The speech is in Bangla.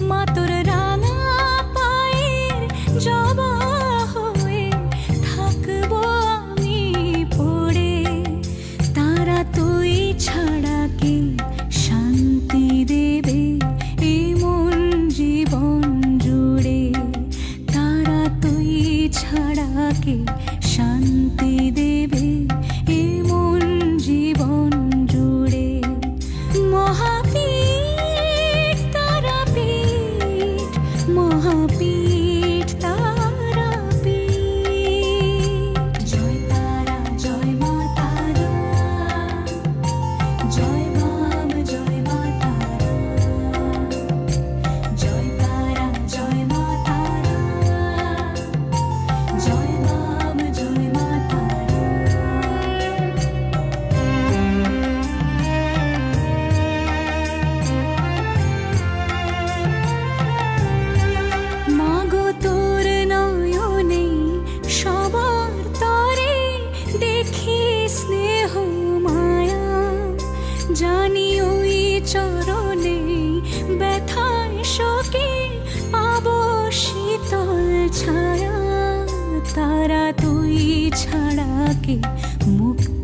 মা তোর রাঙা পায়ের জবা হয়ে থাকব আমি পড়ে। তারা তুই ছাড়া কে শান্তি দেবে? এই মন জীবন জুড়ে। তারা তুই ছাড়া কে তারাপীঠ জানি ওই চরণে ব্যথায় শোকে পাবো শীতল ছায়া তারা তুই ছাড়া মুক্ত মুক্তি